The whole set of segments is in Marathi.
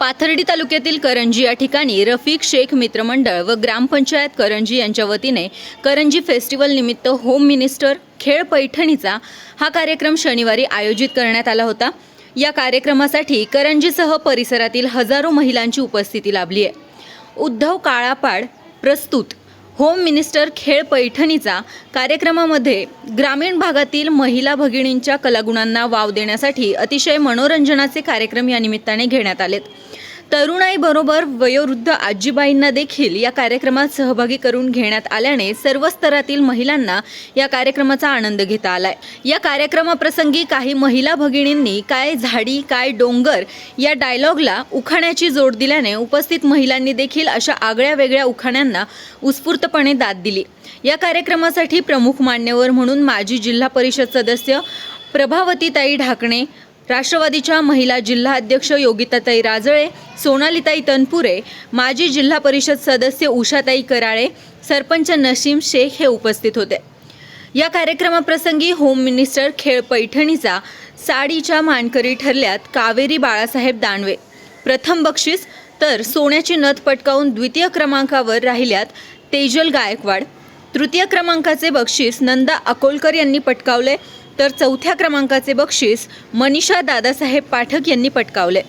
पाथर्डी तालुक्यातील करंजी या ठिकाणी रफिक शेख मित्रमंडळ व ग्रामपंचायत करंजी यांच्या वतीने करंजी फेस्टिवल निमित्त होम मिनिस्टर खेळ पैठणीचा हा कार्यक्रम शनिवारी आयोजित करण्यात आला होता. या कार्यक्रमासाठी करंजीसह परिसरातील हजारो महिलांची उपस्थिती लाभली आहे. उद्धव काळापाड प्रस्तुत. होम मिनिस्टर खेळ पैठणीचा कार्यक्रमामध्ये ग्रामीण भागातील महिला भगिनींच्या कलागुणांना वाव देण्यासाठी अतिशय मनोरंजनाचे कार्यक्रम या निमित्ताने घेण्यात आलेत. तरुणाईबरोबर वयोवृद्ध आजीबाईंना देखील या कार्यक्रमात सहभागी करून घेण्यात आल्याने सर्व स्तरातील महिलांना या कार्यक्रमाचा आनंद घेता आलाय. या कार्यक्रमाप्रसंगी काही महिला भगिनींनी काय झाडी काय डोंगर या डायलॉगला उखाण्याची जोड दिल्याने उपस्थित महिलांनी देखील अशा आगळ्या वेगळ्या उखाण्यांना उत्स्फूर्तपणे दाद दिली. या कार्यक्रमासाठी प्रमुख मान्यवर म्हणून माजी जिल्हा परिषद सदस्य प्रभावतीताई ढाकणे राष्ट्रवादीच्या महिला जिल्हा अध्यक्ष योगिताताई राजळे सोनालीताई तनपुरे माजी जिल्हा परिषद सदस्य उषाताई कराळे सरपंच नशीम शेख हे उपस्थित होते. या कार्यक्रमाप्रसंगी होम मिनिस्टर खेळ पैठणीचा साडीच्या मानकरी ठरल्यात कावेरी बाळासाहेब दानवे. प्रथम बक्षीस तर सोन्याची नथ पटकावून द्वितीय क्रमांकावर राहिल्यात तेजल गायकवाड. तृतीय क्रमांकाचे बक्षीस नंदा अकोलकर यांनी पटकावले. तर चौथ्या क्रमांकाचे बक्षीस मनीषा दादासाहेब पाठक यांनी पटकावले.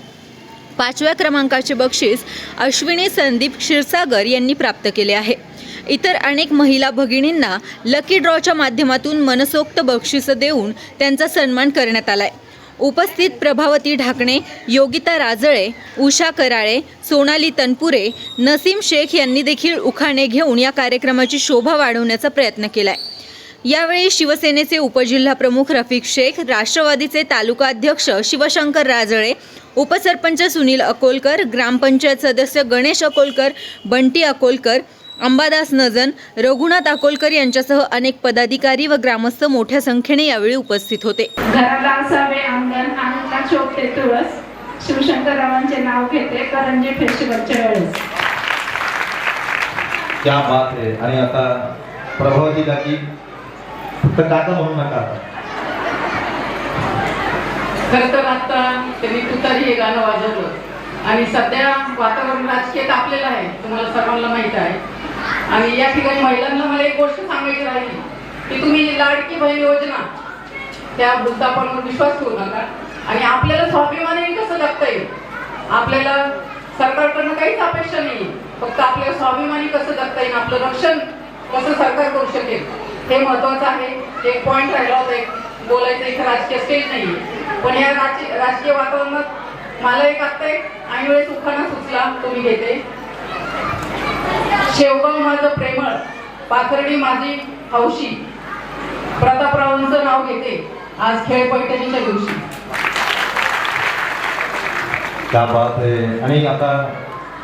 पाचव्या क्रमांकाचे बक्षीस अश्विनी संदीप क्षीरसागर यांनी प्राप्त केले आहे. इतर अनेक महिला भगिनींना लकी ड्रॉच्या माध्यमातून मनसोक्त बक्षिसं देऊन त्यांचा सन्मान करण्यात आला आहे उपस्थित प्रभावती ढाकणे योगिता राजळे उषा कराळे सोनाली तनपुरे नसीम शेख यांनी देखील उखाणे घेऊन या कार्यक्रमाची शोभा वाढवण्याचा प्रयत्न केला आहे यावेळी शिवसेनेचे उपजिल्हा प्रमुख रफिक शेख राष्ट्रवादीचे तालुका अध्यक्ष शिवशंकर राजळे उपसरपंच सुनील अकोलकर ग्रामपंचायत सदस्य गणेश अकोलकर बंटी अकोलकर अंबादास नजन रघुनाथ अकोलकर यांच्यासह अनेक पदाधिकारी व ग्रामस्थ मोठ्या संख्येने यावेळी उपस्थित होते. शिवशंकररावांचे नाव घेते करंजी फेस्टिवलच्या वेळेस. क्या बात आहे आणि आता प्रभावती तर काका म्हणू नका खरं तर आता त्यांनी तुतारी हे गाणं वाजवलं. आणि सध्या वातावरण राजकीय तापलेलं आहे तुम्हाला सर्वांना माहीत आहे. आणि या ठिकाणी महिलांना मला एक गोष्ट सांगायची राहिली. की तुम्ही लाडकी बहीण योजना त्या वृद्धापणावर विश्वास ठेवू नका. आणि आपल्याला स्वाभिमानाने कसं जगता येईल? आपल्याला सरकारकडनं काहीच अपेक्षा नाही फक्त आपल्याला स्वाभिमानी कसं जगता येईल? आपलं रक्षण कसं सरकार करू शकेल? हे महत्वाचं आहे. एक पॉईंट राहिला होता एक बोलायचं इथं राजकीय स्टेज नाही पण या राजकीय राजकीय वातावरणात मला एक आत्ता एक आणि वेळेस उखाणा सुचला तुम्ही घेते. शेवगाव माझं प्रेमळ पाथर्डी माझी हौशी. प्रतापरावांचं नाव घेते. आज खेळ पैठणीच्या दिवशी. क्या बात आहे आणि आता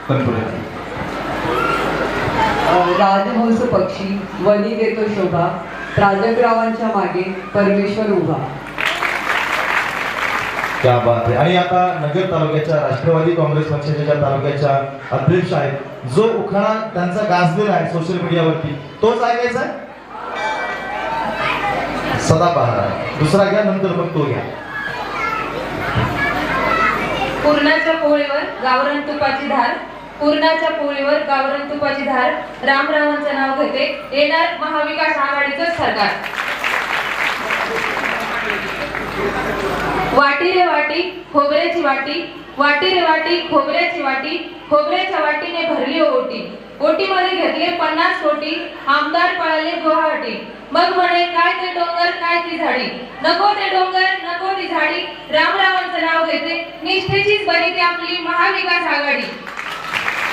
तनपुरे राजहंस पक्षी वनी देतो शोभा प्राजकरावांच्या मागे परमेश्वर उभा. क्या बात आहे आणि आता नगर तालुक्याच्या राष्ट्रवादी काँग्रेस पक्षाच्या ज्या तालुक्याच्या अध्यक्ष आहेत जो उखाणा त्यांचा गाजलेला आहे सोशल मीडियावरती तोच ऐकायचा आहे. सदाबहार दुसरा घ्या नंतर मग तो घ्या. पूर्णाच्या पोळीवर गावरान तुपाची धार. पूर्णाच्या पोळीवर गावरण तुपाची धार रामरावांचं नाव घेते. येणार महाविकास आघाडीचं सरकार. वाटी रे वाटी खोबऱ्याची वाटी. वाटी रे वाटी खोबऱ्याची वाटी. खोबऱ्याच्या वाटीने भरली हो ओटी. ओटीमध्ये घेतले पन्नास कोटी आमदार पळाले गुवाहाटी. मग म्हणे काय ते डोंगर काय ती झाडी? नको ते डोंगर नको ती झाडी. रामरावांचं नाव घेते. निष्ठेचीच बनी ती आपली महाविकास आघाडी.